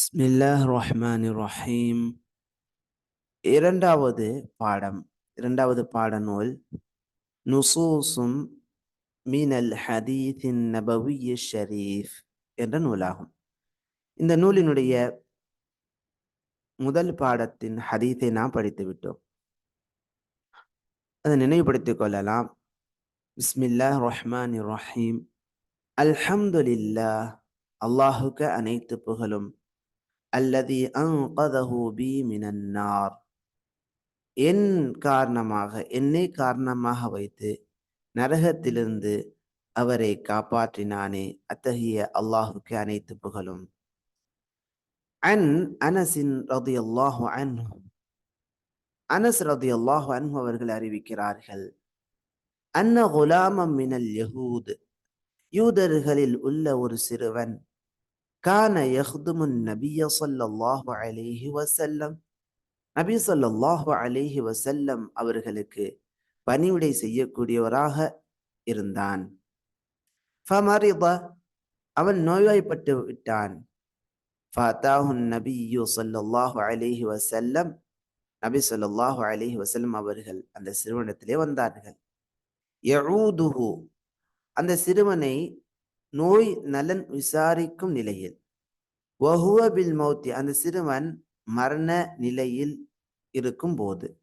பிஸ்மில்லாஹ் ரஹ்மான் ரஹீம் இரண்டாவது பாடம் இரண்டாவது பாட நூல் நுசூசும் மீனல் ஹதீஸின் நபவிய ஷரீஃப் என்ற நூலாகும். இந்த நூலினுடைய முதல் பாடத்தின் ஹதீஸை நாம் படித்து விட்டோம். அதை நினைவுபடுத்திக் கொள்ளலாம். பிஸ்மில்லா ரஹ்மான் ரஹீம் அல்ஹம்துலில்லா அல்லாஹுக்கு அனைத்து புகழும். அல்லதி அங்கதஹு பி மினன்னார் என் காரணமாக என்னை காரணமாக வைத்து நரகத்திலிருந்து அவரை காப்பாற்றினானே அத்தகைய அல்லாஹுக்கு அனைத்து புகழும். அன் அனசின் ரதி அல்லாஹு அன்ஹு. அனஸ் ரதி அல்லாஹு அன்ஹு அவர்கள் அறிவிக்கிறார்கள். அன்ன குலாமம் மினல் யஹூத். யூதர்களில் உள்ள ஒரு சிறுவன் கான யஹ்துமுன் நபிய சொல்லல்லாஹு அலேஹி வசல்லம் நபி சொல்லல்லாஹு அலேஹி வசல்லம் அவர்களுக்கு பணிவிடை செய்யக்கூடியவராக இருந்தான். அவன் நோய்வாய்ப்பட்டு விட்டான். ஃபஅதாஹுன் நபியு சொல்லல்லாஹு அலேஹி வசல்லம் நபி ஸல்லல்லாஹு அலைஹி வஸல்லம் அவர்கள் அந்த சிறுவனிடத்திலே வந்தார்கள். யஊதுஹு அந்த சிறுவனை நோய் நலன் விசாரிக்கும் நிலையில். வஹுவ பில் மௌத்தி அந்த சிறுவன் மரண நிலையில் இருக்கும் போது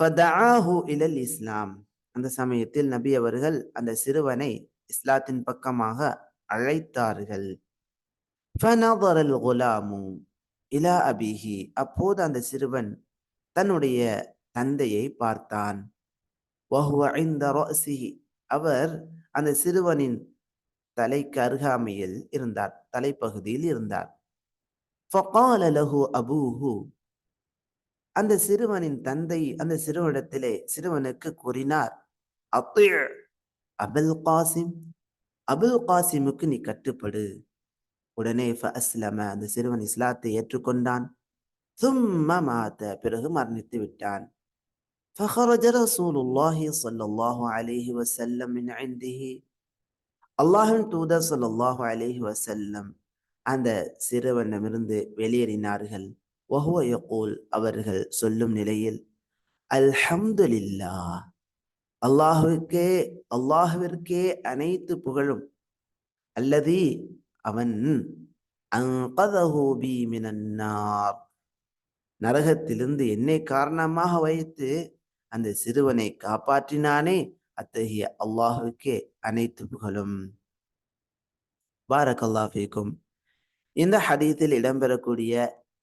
ஃபதஆஹு இலல் இஸ்லாம். அந்த சமயத்தில் நபி அவர்கள் அந்த சிறுவனை இஸ்லாத்தின் பக்கமாக அழைத்தார்கள். ஃபனதரல் குலாமு இலா அபிஹி. அப்போது அந்த சிறுவன் தன்னுடைய தந்தையை பார்த்தான். அவர் அந்த சிறுவனின் தலைக்கு அருகாமையில் இருந்தார் தலைப்பகுதியில் இருந்தார் ஃபகால லஹு அபூஹு அந்த சிறுவனின் தந்தை அந்த சிறுவனிடத்திலே சிறுவனுக்கு கூறினார் அத்திழ் அபுல் காசிம் அபுல் காசிமுக்கு நீ கட்டுப்படு உடனே அஸ்லம அந்த சிறுவன் இஸ்லாத்தை ஏற்றுக்கொண்டான் சும்ம மாத்த பிறகு மரணித்து விட்டான் فخرج رسول الله صلى الله عليه وسلم من عنده அல்லாஹின் தூதர் சொல்லாஹு அலைஹி வசல்லம் அந்த சிறுவனிடமிருந்து வெளியேறினார்கள். வஹுவ யகூல் அவர்கள் சொல்லும் நிலையில் அல்ஹம்துலில்லா அல்லாஹுக்கே அல்லாஹுவிற்கே அனைத்து புகழும். அல்லதி அவன் நரகத்திலிருந்து என்னை காரணமாக வைத்து அந்த சிறுவனை காப்பாற்றினானே. அத்தகைய அல்லாஹுக்கே அனைத்து புகழும். பாரக்கல்லாஃபிக்கும் இந்த ஹதீத்தில் இடம்பெறக்கூடிய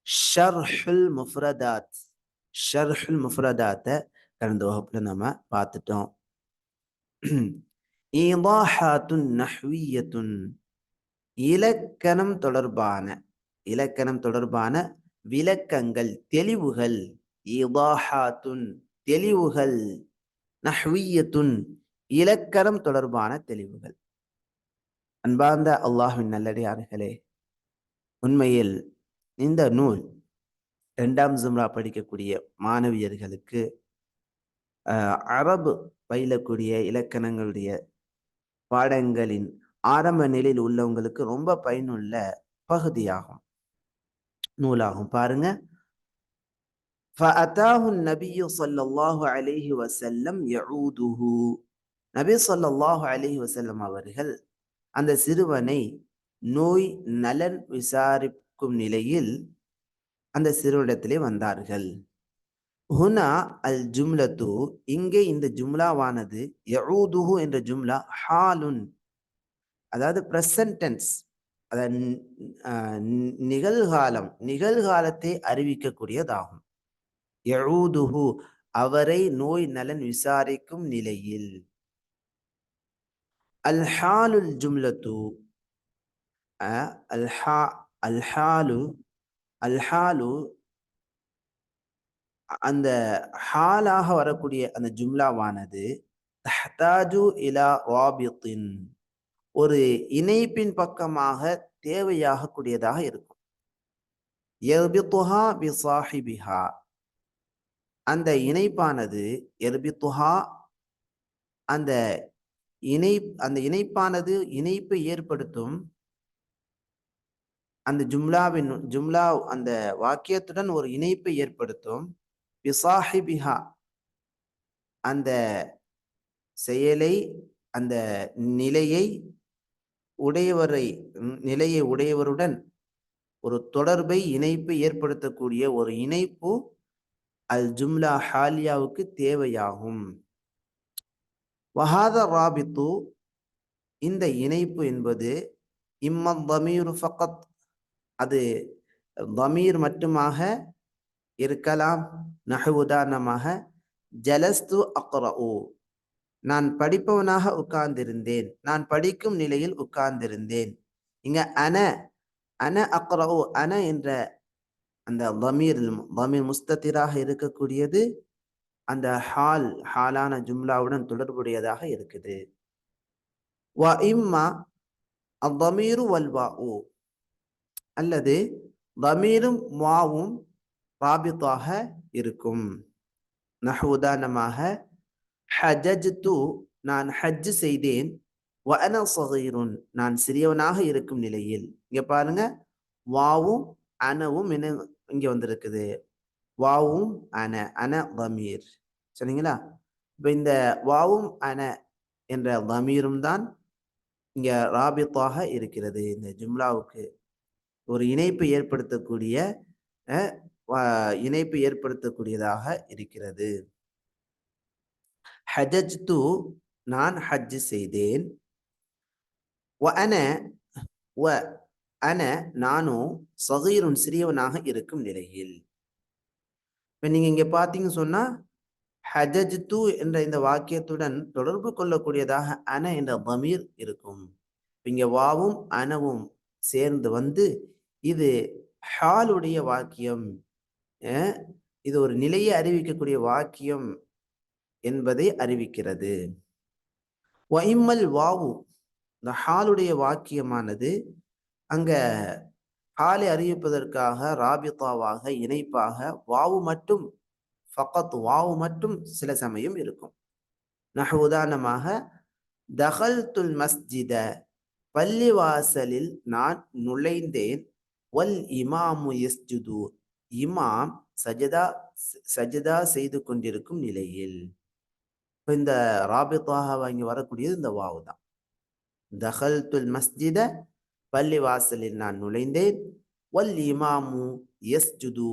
ஷர்ஹுல் முஃப்ரதாத் ஷர்ஹுல் முஃப்ரதாத்தை கடந்த வகுப்புல நம்ம பார்த்துட்டோம். ஈதாஹாத்துன் நஹ்வியத்துன் இலக்கணம் தொடர்பான இலக்கணம் தொடர்பான விளக்கங்கள் தெளிவுகள் ஈதாஹாத்துன் தெளிவுகள். நஹ்வியத்துன் இலக்கணம் தொடர்பான தெளிவுகள். அன்பார்ந்த அல்லாஹின் நல்லடியார்களே உண்மையில் இந்த நூல் இரண்டாம் ஜும்ரா படிக்கக்கூடிய மாணவியர்களுக்கு அரபு பயிலக்கூடிய இலக்கணங்களுடைய பாடங்களின் ஆரம்ப நிலையில் உள்ளவங்களுக்கு ரொம்ப பயனுள்ள பகுதியாகும். நூலாகும். பாருங்க. فأتاه النبي صلى الله عليه وسلم يعوده நபி சொல்லாஹு அலஹி வசல்லம் அவர்கள் அந்த சிறுவனை நோய் நலன் விசாரிக்கும் நிலையில் அந்த சிறுவனிடத்திலே வந்தார்கள் ஹுனா அல் ஜும்லத்து இங்கே இந்த ஜும்லாவானது யஊதுஹு என்ற ஜும்லா ஹாலுன் அதாவது பிரசன்டென்ஸ் அதாவது நிகழ்காலம் நிகழ்காலத்தை அறிவிக்கக்கூடியதாகும் யஊதுஹு அவரை நோய் நலன் விசாரிக்கும் நிலையில். அல்ஹாலுல் ஜும்லத்து அல்ஹா அல்ஹாலு அல்ஹாலு அந்த ஹாலாக வரக்கூடிய அந்த ஜும்லாவானது தஹ்தாஜு இலா ராபித்தின் ஒரு இணைப்பின் பக்கமாக தேவையாக கூடியதாக இருக்கும். எர்பித்துஹா பி சாஹிபிஹா அந்த இணைப்பானது எர்பித்துஹா அந்த இணை அந்த இணைப்பானது இணைப்பை ஏற்படுத்தும் அந்த ஜும்லாவின் ஜும்லா அந்த வாக்கியத்துடன் ஒரு இணைப்பை ஏற்படுத்தும். பிசாஹிபிஹா அந்த செயலை அந்த நிலையை உடையவரை நிலையை உடையவருடன் ஒரு தொடர்பை இணைப்பு ஏற்படுத்தக்கூடிய ஒரு இணைப்பு அல் ஜும்லா ஹாலியாவுக்கு தேவையாகும். வஹாத ராபித்து இந்த இணைப்பு என்பது இம்மத் தமீர் ஃபக்கத் அது தமீர் மட்டுமாக இருக்கலாம் நகு உதாரணமாக ஜலஸ்து அக்ரஉ நான் படிப்பவனாக உட்கார்ந்திருந்தேன் நான் படிக்கும் நிலையில் உட்கார்ந்திருந்தேன். இங்க அன அன அக்ரஉ அன என்ற அந்த லமீர் லமீர் முஸ்தத்திராக இருக்கக்கூடியது அந்த ஹால் ஹாலான ஜும்லாவுடன் தொடர்புடையதாக இருக்குது. வ இம்மா அவ்வமீரு வல்வாஉ அல்லது வமீரும் வாவும் ராபித்தாக இருக்கும். நஹ் உதாரணமாக ஹஜஜ் து நான் ஹஜ் செய்தேன். வன சகீருன் நான் சிறியவனாக இருக்கும் நிலையில். இங்க பாருங்க வாவும் அனவும் என்ன இங்கே வந்திருக்குது. வாவும் அன அன தமீர் சரிங்களா? இப்போ இந்த வாவும் அன என்ற தமீரும் தான் இங்கே ராபித்தாக இருக்கிறது. இந்த ஜும்லாவுக்கு ஒரு இணைப்பு ஏற்படுத்தக்கூடிய இணைப்பு ஏற்படுத்தக்கூடியதாக இருக்கிறது. ஹஜஜ்து நான் ஹஜ் செய்தேன். வ அன வ அன நானும் சகீருன் சிறியவனாக இருக்கும் நிலையில். இப்போ நீங்கள் இங்கே பார்த்தீங்கன்னு சொன்னால் ஹஜஜ்து என்ற இந்த வாக்கியத்துடன் தொடர்பு கொள்ளக்கூடியதாக அன என்ற பமீர் இருக்கும். இங்கே வாவும் அனவும் சேர்ந்து வந்து இது ஹாலுடைய வாக்கியம் இது ஒரு நிலையை அறிவிக்கக்கூடிய வாக்கியம் என்பதை அறிவிக்கிறது. வாவு இந்த ஹாலுடைய வாக்கியமானது அங்க ஹாலை அறிவிப்பதற்காக ராபிதாவாக இணைப்பாக வாவு மட்டும் ஃபக்கத் வாவு மட்டும் சில சமயம் இருக்கும். நக உதாரணமாக தகல் துல் மஸ்ஜித பள்ளிவாசலில் நான் நுழைந்தேன் வல் இமாமு எஸ்ஜுது இமாம் சஜதா சஜதா செய்து கொண்டிருக்கும் நிலையில். இந்த ராபித்தாக வாங்கி வரக்கூடியது இந்த வாவு தான் தகல் துல் மஸ்ஜித பள்ளிவாசலில் நான் நுழைந்தேன். வல் இமாமு எஸ் ஜுது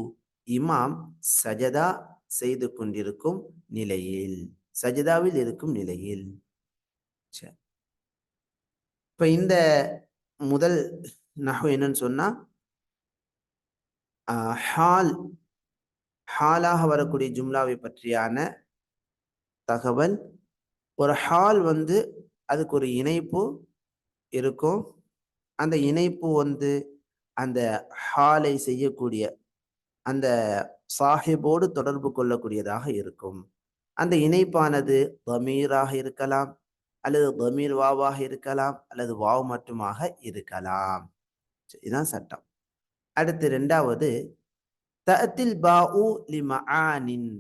இமாம் சஜதா செய்து கொண்டிருக்கும் நிலையில் சஜிதாவில் இருக்கும் நிலையில். இப்ப இந்த முதல் நகவு என்னன்னு சொன்னா ஹால் ஹாலாக வரக்கூடிய ஜும்லாவை பற்றியான தகவல். ஒரு ஹால் வந்து அதுக்கு ஒரு இணைப்பு இருக்கும். அந்த இணைப்பு வந்து அந்த ஹாலை செய்யக்கூடிய அந்த சாஹிபோடு தொடர்பு கொள்ளக்கூடியதாக இருக்கும். அந்த இணைப்பானது பமீராக இருக்கலாம் அல்லது பமீர் வாவாக இருக்கலாம் அல்லது வாவ் மட்டுமாக இருக்கலாம். இதுதான் சட்டம். அடுத்து ரெண்டாவது தத்தில் பாஉ லிமஆனின்.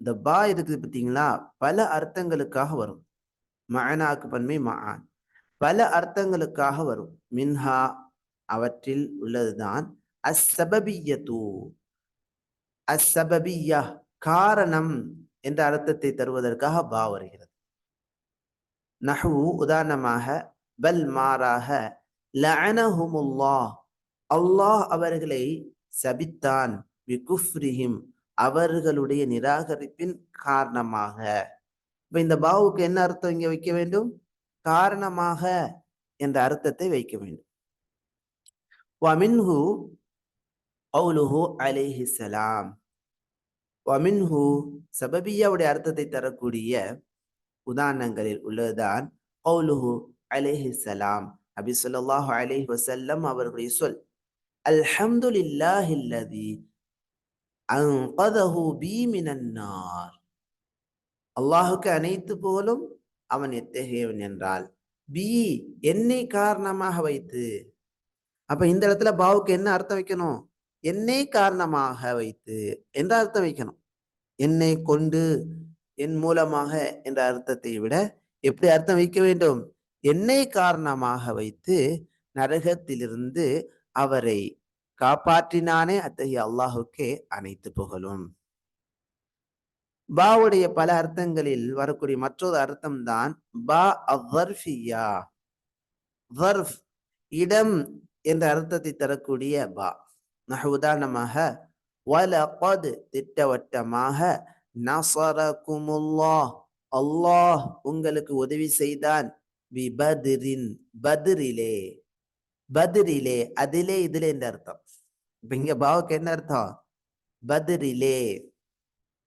இந்த பா இருக்குது பார்த்தீங்களா? பல அர்த்தங்களுக்காக வரும். மனாக்கு பன்மை மஆன் பல அர்த்தங்களுக்காக வரும். மின்ஹா அவற்றில் உள்ளதுதான். அசபபியத்து அசபபியா காரணம் என்ற அர்த்தத்தை தருவதற்காக பா வருகிறது. நஹு உதாரணமாக பல் மாறாக லஅனஹுமுல்லா அல்லாஹ் அவர்களை சபித்தான் அவர்களுடைய நிராகரிப்பின் காரணமாக. இப்ப இந்த பாவுக்கு என்ன அர்த்தம் இங்க வைக்க வேண்டும்? காரணமாக என்ற அர்த்தத்தை வைக்க வேண்டும். வமின்ஹு அவுலுஹு சலாம் வமின்ஹு சபபியாவுடைய அர்த்தத்தை தரக்கூடிய உதாரணங்களில் உள்ளதுதான் கௌலுஹு அலேஹி சலாம் அபி சொல்லாஹு அலேஹி வசல்லம் அவர்களுடைய சொல் அல்ஹம்துலில்லாஹில்லதி அன்கதஹு பி மினன்னார் அல்லாஹுக்கு அனைத்து போலும் அவன் எத்தகையவன் என்றால் பி என்னை காரணமாக வைத்து. அப்ப இந்த இடத்துல பாவுக்கு என்ன அர்த்தம் வைக்கணும்? என்னை காரணமாக வைத்து என்ற அர்த்தம் வைக்கணும். என்னை கொண்டு என் மூலமாக என்ற அர்த்தத்தை விட எப்படி அர்த்தம் வைக்க வேண்டும்? என்னை காரணமாக வைத்து நரகத்திலிருந்து அவரை காப்பாற்றினானே அத்தகைய அல்லாஹுக்கே அனைத்து புகழும். பாவுடைய பல அர்த்தங்களில் வரக்கூடிய மற்றொரு அர்த்தம் தான் பா அவ்வர்ஃபியா. வர்ஃப் இடம் என்ற அர்த்தத்தை தரக்கூடிய பா. நஹ் உதாரணமாக வலகது திட்டவட்டமாக நசரகுமுல்லாஹ் அல்லாஹ் உங்களுக்கு உதவி செய்தான் பி பத்ரின் பத்ரிலே. பத்ரிலே அதிலே இதிலே என்ற அர்த்தம். இப்ப இங்க பாவுக்கு என்ன அர்த்தம்? பத்ரிலே.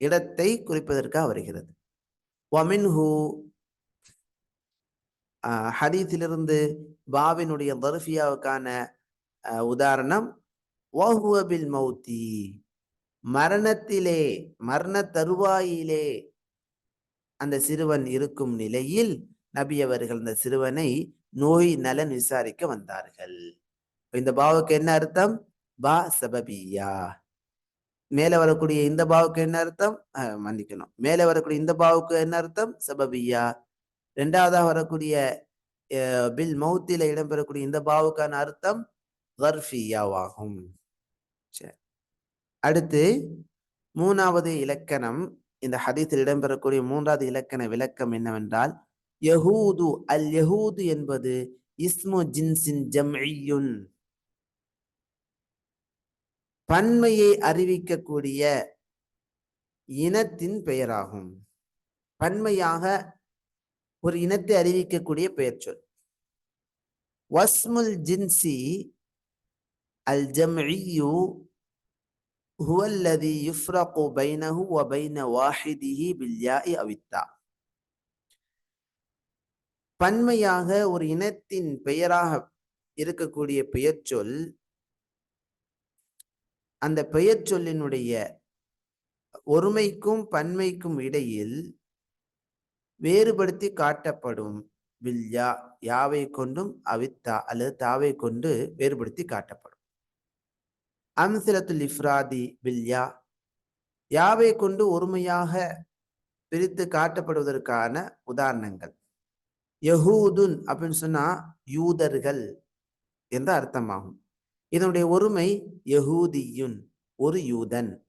இடத்தை குறிப்பதற்காக வருகிறது. ஒமின்ஹூ ஹதீஸிலிருந்து பாவினுடைய தர்ஃபியாவுக்கான உதாரணம் வஹுவபில் மௌத்தி மரணத்திலே மரண தருவாயிலே அந்த சிறுவன் இருக்கும் நிலையில் நபி அவர்கள் அந்த சிறுவனை நோய் நலன் விசாரிக்க வந்தார்கள். இந்த பாவுக்கு என்ன அர்த்தம்? பா சபபியா. மேலே வரக்கூடிய இந்த பாவுக்கு என்ன அர்த்தம்? மன்னிக்கணும். மேலே வரக்கூடிய இந்த பாவுக்கு என்ன அர்த்தம்? சபபியா ரெண்டாவதாக வரக்கூடிய பில் மௌத்தில இடம்பெறக்கூடிய இந்த பாவுக்கான அர்த்தம்? கர்ஃபியாவாகும். சரி அடுத்து மூணாவது இலக்கணம். இந்த ஹதீத்தில் இடம்பெறக்கூடிய மூன்றாவது இலக்கண விளக்கம் என்னவென்றால் யஹூது அல் யஹூது என்பது இஸ்மு ஜின்சின் ஜம்இயுன் பன்மையை அறிவிக்கக்கூடிய இனத்தின் பெயராகும் பன்மையாக ஒரு இனத்தை அறிவிக்கக்கூடிய பெயர் சொல் வஸ்முல் ஜின்சி அல் ஜம்இயு هو الذي يفرق بينه وبين واحده بالياء أو التاء பன்மையாக ஒரு இனத்தின் பெயராக இருக்கக்கூடிய பெயர் சொல் அந்த பெயர் சொல்லினுடைய ஒருமைக்கும் பன்மைக்கும் இடையில் வேறுபடுத்தி காட்டப்படும் வில்யா யாவை கொண்டும் அவித்தா அல்லது தாவை கொண்டு வேறுபடுத்தி காட்டப்படும். அம்சிலத்துல் இஃப்ராதி வில்யா யாவை கொண்டு ஒருமையாக பிரித்து காட்டப்படுவதற்கான உதாரணங்கள். யஹூதுன் அப்படின்னு சொன்னா யூதர்கள் என்று அர்த்தமாகும். இதனுடைய ஒருமை யஹூதியுன் ஒரு யூதன்.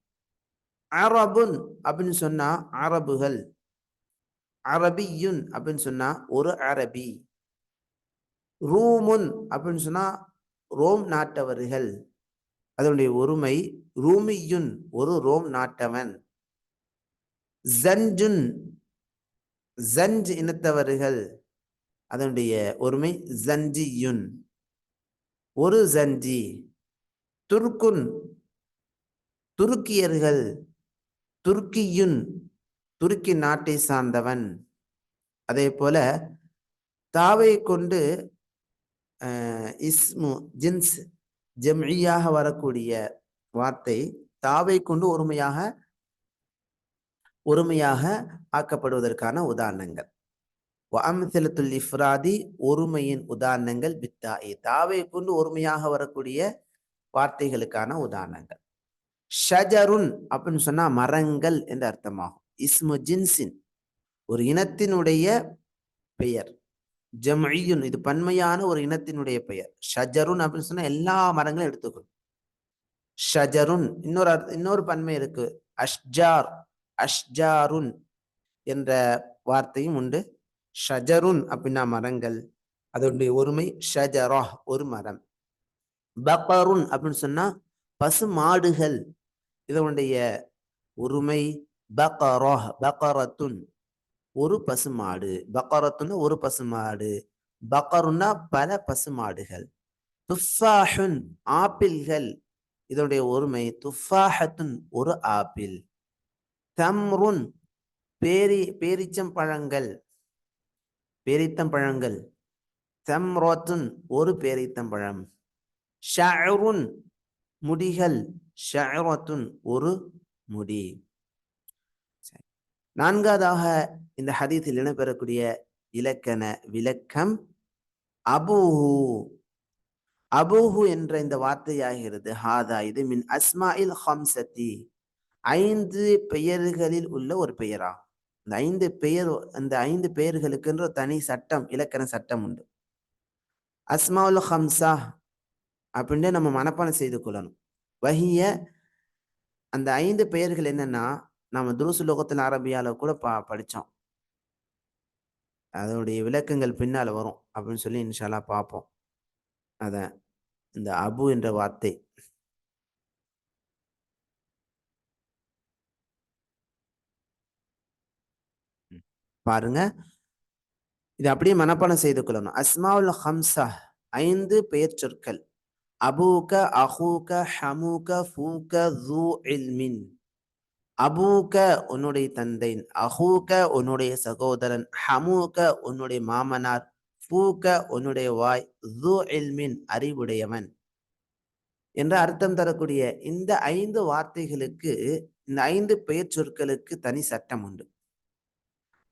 அரபுன் அப்படின்னு சொன்னா அரபுகள். அரபியுன் அப்படின்னு சொன்னா ஒரு அரபி. ரூமுன் அப்படின்னு சொன்னா ரோம் நாட்டவர்கள். அதனுடைய ஒருமை ரூமியுன் ஒரு ரோம் நாட்டவன். ஜன்ஜுன் ஜன்ஜ் இனத்தவர்கள். அதனுடைய ஒருமை ஜன்ஜியுன். ஒரு ஜன்ஜி துருக்குன். துருக்கியர்கள். துருக்கியுன். துருக்கி நாட்டை சார்ந்தவன். அதே போல தாவை கொண்டு இஸ்மு ஜின்ஸ் ஜம்இயாக வரக்கூடிய வார்த்தை தாவை கொண்டு ஒருமையாக ஒருமையாக ஆக்கப்படுவதற்கான உதாரணங்கள். அம்சிலத்துல் இஃப்ராதி ஒருமையின் உதாரணங்கள் பித்தாயி தாவை கொண்டு ஒருமையாக வரக்கூடிய வார்த்தைகளுக்கான உதாரணங்கள். ஷஜருன் அப்படின்னு சொன்னா மரங்கள் என்று அர்த்தமாகும். இஸ்மு ஜின்சின் ஒரு இனத்தினுடைய பெயர். ஜம்இயுன் இது பன்மையான ஒரு இனத்தினுடைய பெயர். ஷஜருன் அப்படின்னு சொன்னா எல்லா மரங்களும் எடுத்துக்கணும். ஷஜருன் இன்னொரு இன்னொரு பன்மை இருக்கு. அஷ்ஜார் அஷ்ஜாருன் என்ற வார்த்தையும் உண்டு. ஷஜருன் அப்படின்னா மரங்கள். அதனுடைய ஒருமை ஷஜரா ஒரு மரம். பக்கருன் அப்படின்னு சொன்னா பசு மாடுகள். இதனுடைய ஒருமை பக்கரா பக்கரத்துன் ஒரு பசு மாடு. பக்கரத்துன்னா ஒரு பசு மாடு. பக்கருன்னா பல பசு மாடுகள். துஃபாஹுன் ஆப்பிள்கள். இதனுடைய ஒருமை துஃபாஹத்துன் ஒரு ஆப்பிள். தம்ருன் பேரி பேரிச்சம் பழங்கள் பேரித்தம்பழங்கள் தம்ரோத்துன் ஒரு பேரித்தம்பழம் ஷருன் முடிகள் ஷரத்துன் ஒரு முடி. நான்காவதாக இந்த ஹதீத்தில் இடம்பெறக்கூடிய இலக்கண விளக்கம் அபூஹு. அபூஹு என்ற இந்த வார்த்தையாகிறது. ஹாதா இது மின் அஸ்மாயில் ஹம்சத்தி. ஐந்து பெயர்களில் உள்ள ஒரு பெயரா? இந்த ஐந்து பெயர் அந்த ஐந்து பெயர்களுக்குன்ற தனி சட்டம் இலக்கண சட்டம் உண்டு. அஸ்மாவுல் ஹம்சா அப்படின்னு நம்ம மனப்பாடம் செய்து கொள்ளணும். வஹிய அந்த ஐந்து பெயர்கள் என்னன்னா நம்ம துருசு லோகத்தில் அரபியால கூட பா படித்தோம் அதனுடைய விளக்கங்கள் பின்னால் வரும் அப்படின்னு சொல்லி இன்ஷால்லா பார்ப்போம். அதை இந்த அபு என்ற வார்த்தை. பாருங்க. இது அப்படியே மனப்பாடம் செய்து கொள்ளணும். அஸ்மாவுல் ஹம்சா ஐந்து பெயர் சொற்கள். அபூக அஹூக ஹமூக ஃபூக ஜூ இல்மின். அபூக உன்னுடைய தந்தை அஹூக உன்னுடைய சகோதரன். ஹமூக உன்னுடைய மாமனார். ஃபூக உன்னுடைய வாய். ஜூ இல்மின் அறிவுடையவன். என்ற அர்த்தம் தரக்கூடிய இந்த ஐந்து வார்த்தைகளுக்கு இந்த ஐந்து பெயர் சொற்களுக்கு தனி சட்டம் உண்டு.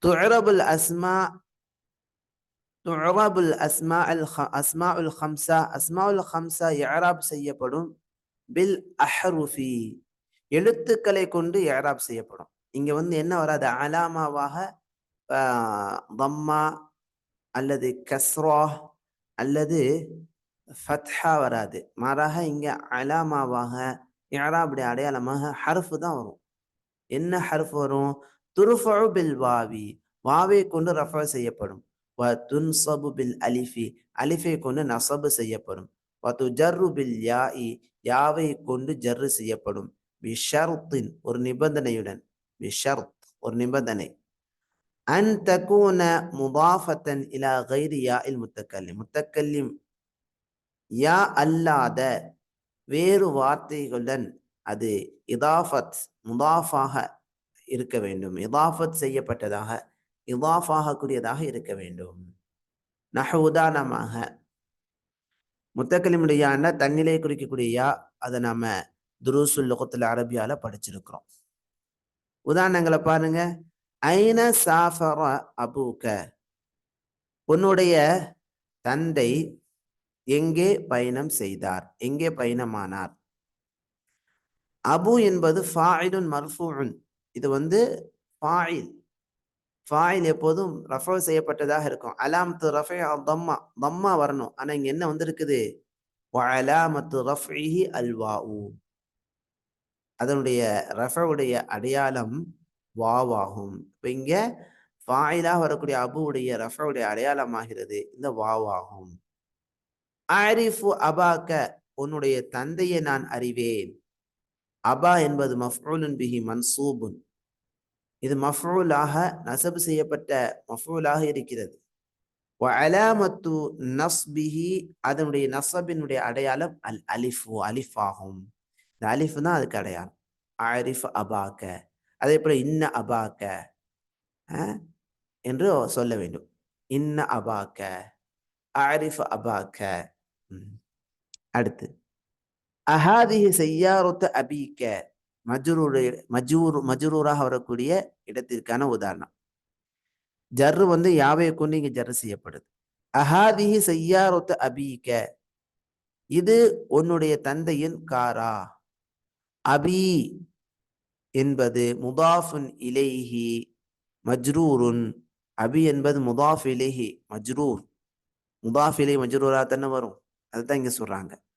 துழரபுல் அஸ்மா துழரபுல் அஸ்மா அல் அஸ்மா உல் ஹம்சா அஸ்மா உல் ஹம்சா யாராப் செய்யப்படும். பில் அஹருஃபி எழுத்துக்களை கொண்டு ஏராப் செய்யப்படும். இங்க வந்து என்ன வராது? அலாமாவாக தம்மா அல்லது கஸ்ரா அல்லது ஃபத்ஹா வராது. மாறாக இங்க அலாமாவாக யாராபுடைய அடையாளமாக ஹர்ஃபு தான் வரும். என்ன ஹர்ஃப் வரும்? துருஃபு பில் வாவி. வாவை கொண்டு ரஃபா செய்யப்படும். வ துன்சபு பில் அலிஃபி. அலிஃபை கொண்டு நசபு செய்யப்படும். வ துஜர்ரு பில் யாஇ. யாவை கொண்டு ஜர்ரு செய்யப்படும். பிஷர்த்தின் ஒரு நிபந்தனையுடன். பிஷர்த் ஒரு நிபந்தனை. அன் தகூன முபாஃபத்தன் இலா கைரி யா இல் முத்தக்கல்லிம். முத்தக்கல்லிம் யா அல்லாத வேறு வார்த்தைகளுடன் அது இதாஃபத் முதாஃபாக இருக்க வேண்டும். இதாஃபத் செய்யப்பட்டதாக இதாஃபாக இருக்க வேண்டும். நக உதாரணமாக முத்தக்கலிமுடைய தன்னிலை குறிக்கக்கூடிய யா அதை நாம துருசுல் லுகத்துல அரபியால படிச்சிருக்கிறோம். உதாரணங்களை பாருங்க. ஐன சாஃபர அபூக்க? உன்னுடைய தந்தை எங்கே பயணம் செய்தார்? எங்கே பயணமானார்? அபு என்பது ஃபாயிலுன் மர்ஃபூன் இது வந்து ஃபாயில். ஃபாயில் எப்போதும் ரஃபோ செய்யப்பட்டதாக இருக்கும். அலாமத்து ரஃபே தம்மா. தம்மா வரணும். ஆனால் இங்கே என்ன வந்திருக்குது? அலாமத்து ரஃபிஹி அல்வாவு அதனுடைய ரஃபவுடைய அடையாளம் வாவாகும். இப்போ இங்கே ஃபாயிலாக வரக்கூடிய அபுவுடைய ரஃபவுடைய அடையாளமாகிறது. இந்த வாவாகும். ஆரிஃபு அபாக்க. உன்னுடைய தந்தையை நான் அறிவேன். அபா என்பது மஃபூலுன் பிஹி மன்சூபுன். இது மஃபூலாக நசபு செய்யப்பட்ட மஃபூலாக இருக்கிறது. அலாமத்து நஸ்பிஹி அதனுடைய நசபினுடைய அடையாளம் அல் அலிஃபு அலிஃப் ஆகும் இந்த அலிஃப் தான் அதுக்கு அடையாளம். ஆரிஃப் அபாக்க அதே போல இன்ன அபாக்க என்று சொல்ல வேண்டும். இன்ன அபாக்க ஆரிஃப் அபாக்க. அடுத்து. அஹாதிஹி செய்யாரொத்த அபீக்க. மஜ்ரூரு மஜூர் மஜ்ரூராக வரக்கூடிய இடத்திற்கான உதாரணம். ஜர்ரு வந்து யாவையை கொண்டு இங்க ஜர்ரு செய்யப்படுது? அஹாதிஹி செய்யாரொத்த அபீக்க. இது உன்னுடைய தந்தையின் காரா. அபி என்பது முதாஃபுன் இலேஹி மஜ்ரூருன். அபி என்பது முதாஃப் இலேஹி மஜ்ரூர். முதாஃப் இலை மஜ்ரூரா தானே வரும். அதுதான் இங்க சொல்றாங்க.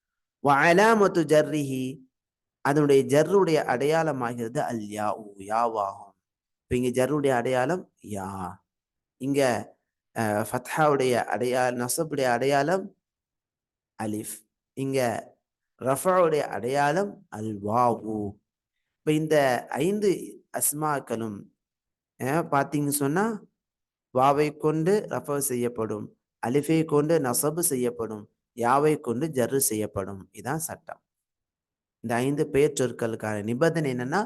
அலாமத்து ஜர்ரிஹி அதனுடைய ஜர்ருடைய அடையாளமாகிறது அல் யா ஊ யாவாகும். இப்போ இங்கே ஜர்ருடைய அடையாளம் யா. இங்கே ஃபத்ஹாவுடைய அடையாளம் நசப்புடைய அடையாளம் அலிஃப். இங்கே ரஃபாவுடைய அடையாளம் அல் வாவு இப்போ இந்த ஐந்து அஸ்மாக்களும் பார்த்தீங்கன்னு சொன்னால் வாவை கொண்டு ரஃபவ் செய்யப்படும் அலிஃபை கொண்டு நசபு செய்யப்படும். யாவை கொண்டு ஜர்ரு செய்யப்படும். இதான் சட்டம். இந்த ஐந்து பெயர் சொற்களுக்கான நிபந்தனை என்னன்னா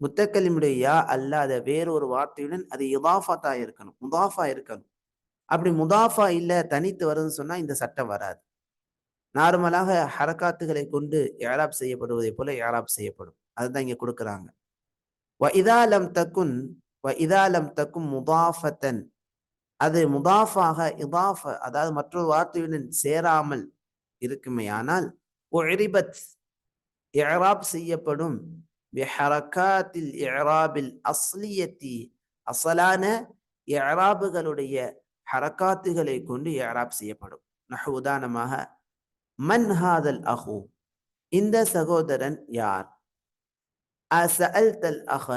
முத்தக்கலிமுடைய யா அல்லாத வேறொரு வார்த்தையுடன் அது இதாஃபாத்தா இருக்கணும் முதாஃபா இருக்கணும். அப்படி முதாஃபா இல்லை தனித்து வருதுன்னு சொன்னா இந்த சட்டம் வராது. நார்மலாக ஹரக்காத்துகளை கொண்டு ஏராப் செய்யப்படுவதை போல ஏராப் செய்யப்படும். அதுதான் இங்க கொடுக்குறாங்க. வ இதாலம் தக்குன் வ இதாலம் தக்கும் முதாஃபத்தன். அது முதாஃபாக இதாஃப அதாவது மற்றொரு வார்த்தையுடன் சேராமல் இருக்குமே. ஆனால் ஒரிபத் இராப் செய்யப்படும். பிஹரகாத்தில் இராபில் அஸ்லியத்தி அசலான இராபுகளுடைய ஹரக்காத்துகளை கொண்டு இராப் செய்யப்படும். நஹ் உதாரணமாக மன் ஹாதல் அஹு? இந்த சகோதரன் யார்? அசஅல்தல் அஹ.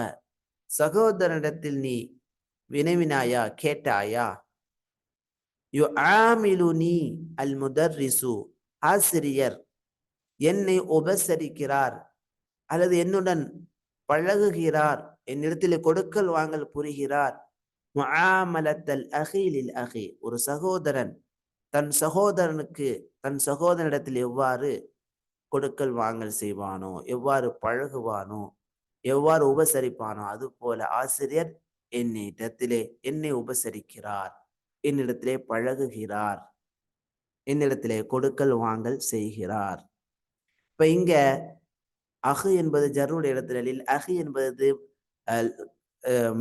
சகோதரனிடத்தில் நீ வினவினாயா? கேட்டாயா? யு ஆமிலுனி அல் முதர்ரிசு ஆசிரியர் என்னை உபசரிக்கிறார் அல்லது என்னுடன் பழகுகிறார் என்னிடத்தில் கொடுக்கல் வாங்கல் புரிகிறார். முஆமலத்தல் அகிலில் அகி ஒரு சகோதரன் தன் சகோதரனுக்கு தன் சகோதரனிடத்தில் எவ்வாறு கொடுக்கல் வாங்கல் செய்வானோ எவ்வாறு பழகுவானோ எவ்வாறு உபசரிப்பானோ அது போல ஆசிரியர் என்னிடத்திலே என்னை உபசரிக்கிறார். என்னிடத்திலே பழகுகிறார். என்னிடத்திலே கொடுக்கல் வாங்கல் செய்கிறார். இப்ப இங்க அஹு என்பது ஜருடைய இடத்துல அஹு என்பது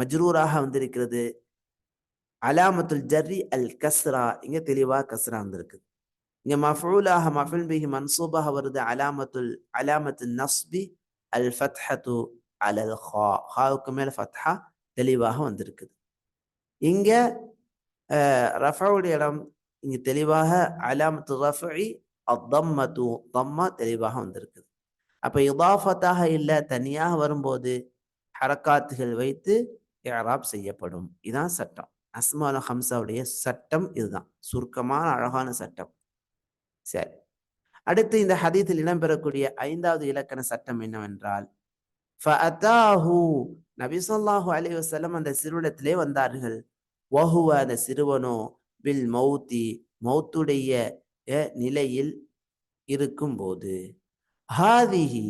மஜ்ரூராக வந்திருக்கிறது. அலாமத்துல் ஜர்ரி அல் கஸ்ரா இங்க தெளிவா கஸ்ரா வந்திருக்கு. இங்க மஃபூலாக மஃபுல் பிஹி மன்சூபாக வருது அலாமத்துல் அலாமத்து நஸ்பி அல் ஃபத்ஹத்து அலல் ஹா. ஹாவுக்கு மேல ஃபத்ஹா தெளிவாக வந்திருக்குது. இங்க ரஃபவுடைய இடம் இங்க தெளிவாக அலாமத்து ரஃபி அத்தம்மத்து தம்மா தெளிவாக வந்திருக்குது. அப்ப இதாஃபத்தாக இல்லை தனியாக வரும்போது ஹரக்காத்துகள் வைத்து ஏராப் செய்யப்படும். இதுதான் சட்டம். அஸ்மால ஹம்சாவுடைய சட்டம் இதுதான். சுருக்கமான அழகான சட்டம். சரி. அடுத்து இந்த ஹதீத்தில் இடம்பெறக்கூடிய ஐந்தாவது இலக்கண சட்டம் என்னவென்றால் நபிசல்லாஹு அலி வசலம் அந்த சிறுவனத்திலே வந்தார்கள். வஹுவ அந்த சிறுவனோ வில் மௌத்தி மௌத்துடைய நிலையில் இருக்கும் போது ஹாதிஹி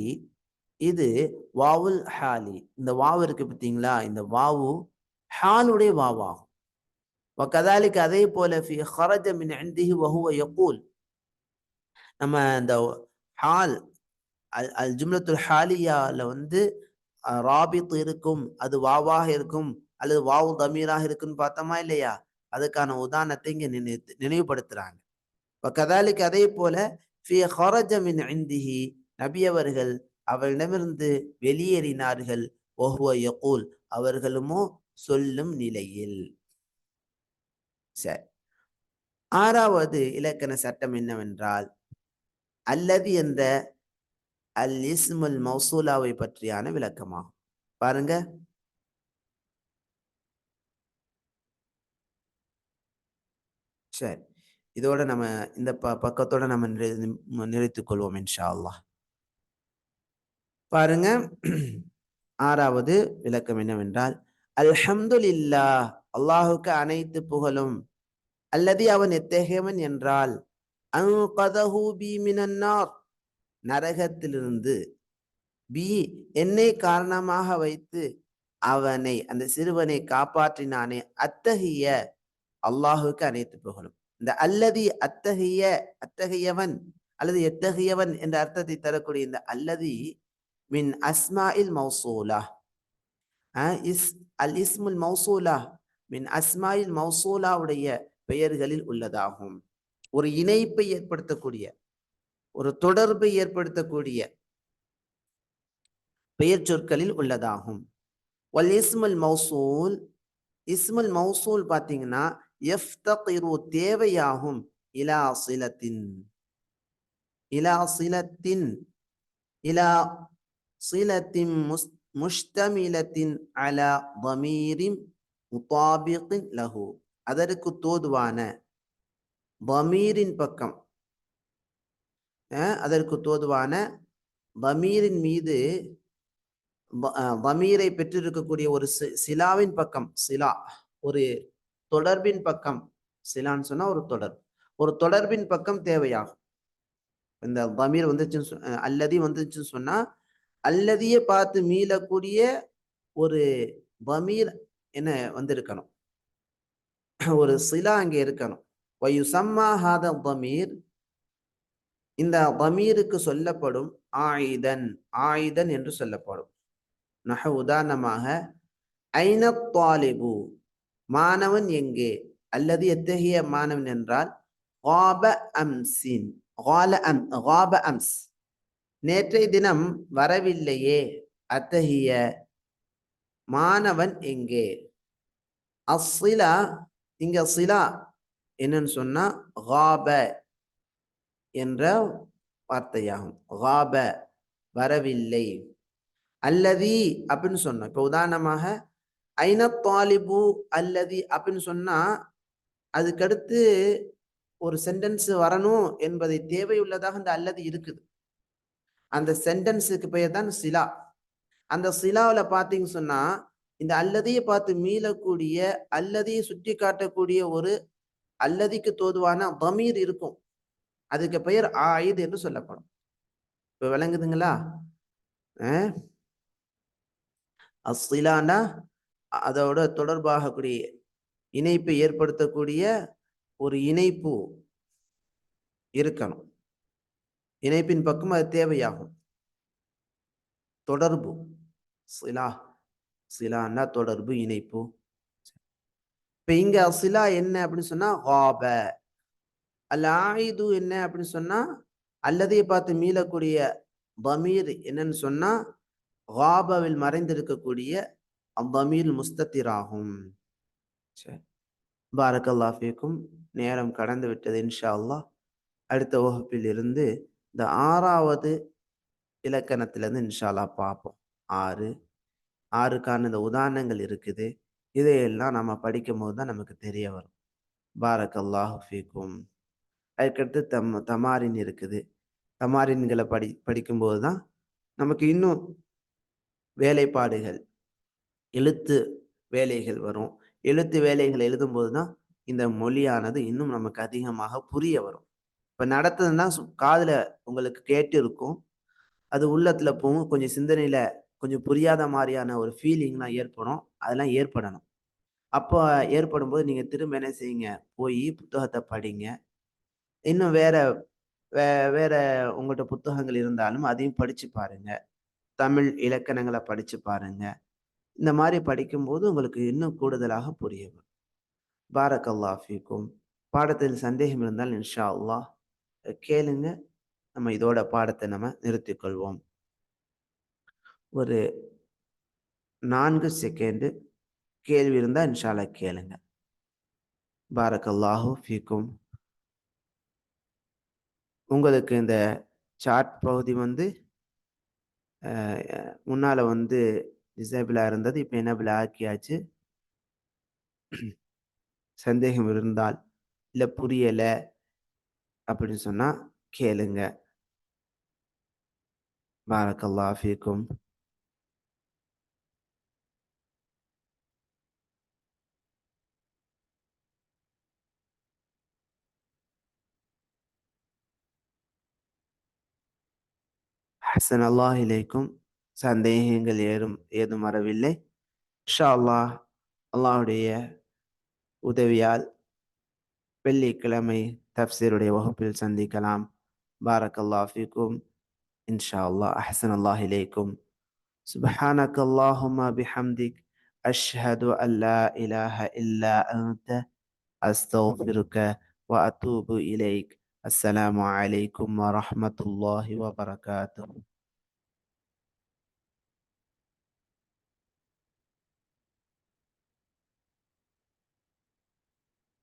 இது வாவுல் ஹாலி. இந்த வாவு இருக்கு பார்த்தீங்களா? இந்த வாவு ஹாலுடைய வாவாகும். கதாலிக்கு அதே போல ஃபி ஹரஜ மின் அந்திஹி வஹுவ யகூல். நம்ம இந்த ஹால் அல் அல் ஜும்லத்துல் ஹாலியால வந்து ராபித் இருக்கும் அது வாவாக இருக்கும் அல்லது வாவு தமீராக இருக்குன்னு பார்த்தோமா இல்லையா? அதுக்கான உதாரணத்தை இங்க நினைவு நினைவுபடுத்துறாங்க. இப்போ கதாலிக்கு அதே போல ஃபி ஹரஜ மின் நபியவர்கள் நபி அவர்கள் அவரிடமிருந்து வெளியேறினார்கள். ஒஹுவ யகூல் அவர்களுமோ சொல்லும் நிலையில். சரி. ஆறாவது இலக்கண சட்டம் என்னவென்றால் அல்லது என்ற அல் இஸ்முல் மௌசூலாவை பற்றியான விளக்கமாகும். பாருங்க. சரி. இதோட நம்ம இந்த ப பக்கத்தோட நம்ம நிறைத்துக் கொள்வோம் இன்ஷா அல்லாஹ் பாருங்க. ஆறாவது விளக்கம் என்னவென்றால் அல்ஹம்துல்லா அல்லாஹுக்கு அனைத்து புகழும். அல்லது அவன் எத்தகையவன் என்றால் நரகத்திலிருந்து பி என்னை காரணமாக வைத்து அவனை அந்த சிறுவனை காப்பாற்றினானே அத்தகைய அல்லாஹுக்கு அனைத்து புகழும். இந்த அல்லதி அத்தகைய அத்தகையவன் அல்லது எத்தகையவன் என்ற அர்த்தத்தை தரக்கூடிய இந்த அல்லதி மின் அஸ்மாயில் மௌசூலா. இஸ் அல் இஸ்முல் மௌசூலா மின் அஸ்மாயில் மௌசூலாவுடைய பெயர்களில் உள்ளதாகும். ஒரு இணைப்பை ஏற்படுத்தக்கூடிய ஒரு தொடர்பை ஏற்படுத்தக்கூடிய பெயர் சொற்களில் உள்ளதாகும். வல் இஸ்முல் மௌசூல் இஸ்முல் மௌசூல் பார்த்தீங்கன்னா எஃப்தகிரு தேவையாகும். இலா சிலத்தின். இலா சிலத்தின். இலா சிலத்தின் முஷ்தமிலத்தின் அலா பமீரின் முத்தாபிகின் லஹு. அதற்கு தோதுவான பமீரின் பக்கம். அதற்கு தோதுவான பமீரின் மீது பமீரை பெற்றிருக்கக்கூடிய ஒரு சிலாவின் பக்கம் சிலா ஒரு தொடர்பின் பக்கம் சிலான்னு சொன்னா ஒரு தொடர் ஒரு தொடர்பின் பக்கம் தேவையாகும். இந்த பமீர் வந்துச்சுன்னு அல்லதி வந்துச்சுன்னு சொன்னா அல்லதிய பார்த்து மீளக்கூடிய ஒரு பமீர் என்ன வந்திருக்கணும். ஒரு சிலா அங்கே இருக்கணும். வயுசம்மா ஹாத பமீர் இந்த பமீருக்கு சொல்லப்படும் ஆயுதன் ஆயுதன் என்று சொல்லப்படும். நக உதாரணமாக ஐனத்தாலிபு மாணவன் எங்கே? அல்லது எத்தகைய மாணவன் என்றால் அம்சின் அம் அம்ஸ். நேற்றைய தினம் வரவில்லையே அத்தகைய மாணவன் எங்கே? அஸ்ஸிலா இங்க சிலா என்னன்னு சொன்னா காப என்ற வார்த்தையாகும். காப வரவில்லை. அல்லதி அப்படின்னு சொன்னோம். இப்போ உதாரணமாக ஐன தாலிபு அல்லதி அப்படின்னு சொன்னா அதுக்கடுத்து ஒரு சென்டென்ஸ் வரணும் என்பதை தேவையுள்ளதாக இந்த அல்லது இருக்குது. அந்த சென்டென்ஸுக்கு பெயர் தான் சிலா. அந்த சிலாவில் பார்த்தீங்க சொன்னா இந்த அல்லதையை பார்த்து மீளக்கூடிய அல்லதையை சுட்டி காட்டக்கூடிய ஒரு அல்லதிக்கு தோதுவான தமீர் இருக்கும். அதுக்கு பெயர் ஆயுது என்று சொல்லப்படும். இப்ப விளங்குதுங்களா? அஸ்லானா அதோட தொடர்பாகக்கூடிய இணைப்பை ஏற்படுத்தக்கூடிய ஒரு இணைப்பு இருக்கணும். இணைப்பின் பக்கம் அது தேவையாகும். தொடர்பு. சிலா சிலான்னா தொடர்பு இணைப்பு. இப்ப இங்க சிலா என்ன அப்படின்னு சொன்னா ஹாப. அல்ல ஆயுது என்ன அப்படின்னு சொன்னா அல்லதையை பார்த்து மீளக்கூடிய பமீர் என்னன்னு சொன்னா ஹாபாவில் மறைந்திருக்கக்கூடிய அவ்வமீர் முஸ்தத்திராகும். சரி. பாரக்கல்லா ஃபீக்கும். நேரம் கடந்து விட்டது இன்ஷா அல்லா அடுத்த வகுப்பில் இருந்து இந்த ஆறாவது இலக்கணத்திலேருந்து இன்ஷால்லா பார்ப்போம். ஆறு. ஆறுக்கான இந்த உதாரணங்கள் இருக்குது. இதையெல்லாம் நம்ம படிக்கும் போது தான் நமக்கு தெரிய வரும். பாரக்கல்லாஹ் ஃபீக்கும். அதுக்கடுத்து தம் தமாரின் இருக்குது. தமாரின்களை படி படிக்கும்போது தான் நமக்கு இன்னும் வேலைப்பாடுகள் எழுத்து வேலைகள் வரும். எழுத்து வேலைகள் எழுதும்போது தான் இந்த மொழியானது இன்னும் நமக்கு அதிகமாக புரிய வரும். இப்போ நடத்துதுன்னா காதில் உங்களுக்கு கேட்டு இருக்கும். அது உள்ளத்தில் போகும். கொஞ்சம் சிந்தனையில் கொஞ்சம் புரியாத மாதிரியான ஒரு ஃபீலிங்லாம் ஏற்படும். அதெல்லாம் ஏற்படணும். அப்போ ஏற்படும் போது நீங்கள் திரும்ப என்ன செய்யுங்க? போய் புத்தகத்தை படிங்க. இன்னும் வேற வே வேற உங்கள்கிட்ட புத்தகங்கள் இருந்தாலும் அதையும் படிச்சு பாருங்க. தமிழ் இலக்கணங்களை படிச்சு பாருங்க. இந்த மாதிரி படிக்கும்போது உங்களுக்கு இன்னும் கூடுதலாக புரிய வரும். பாரக் அல்லாஃபிக்கும் பாடத்தில் சந்தேகம் இருந்தால் இன்ஷா அல்லா கேளுங்க. நம்ம இதோட பாடத்தை நம்ம நிறுத்திக்கொள்வோம் ஒரு நான்கு செகண்டு கேள்வி இருந்தால் இன்ஷால கேளுங்க. பாரக் அல்லாஹூ ஃபீக்கும். உங்களுக்கு இந்த சாட் பகுதி வந்து முன்னால் வந்து டிசேபிளாக இருந்தது. இப்போ எனபிள் ஆக்கியாச்சு. சந்தேகம் இருந்தால் இல்லை புரியலை அப்படின்னு சொன்னால் கேளுங்க. பாரக்கல்லா ஃபீக்கும். ஹசன் அல்லாஹ் இலைக்கும் சந்தேகங்கள் ஏதும் ஏதும் வரவில்லை ஷா அல்லாஹ் அல்லாஹுடைய உதவியால் வெள்ளிக்கிழமை தப்சீருடைய வகுப்பில் சந்திக்கலாம் பாரக் அல்லாஹ் ஃபிக்கும் இன்ஷா அல்லாஹ் அஹசன் அல்லாஹ் இலைக்கும் سبحانك اللهم بحمدك أشهد أن لا إله إلا أنت أستغفرك وأتوب إليك السلام عليكم ورحمة الله وبركاته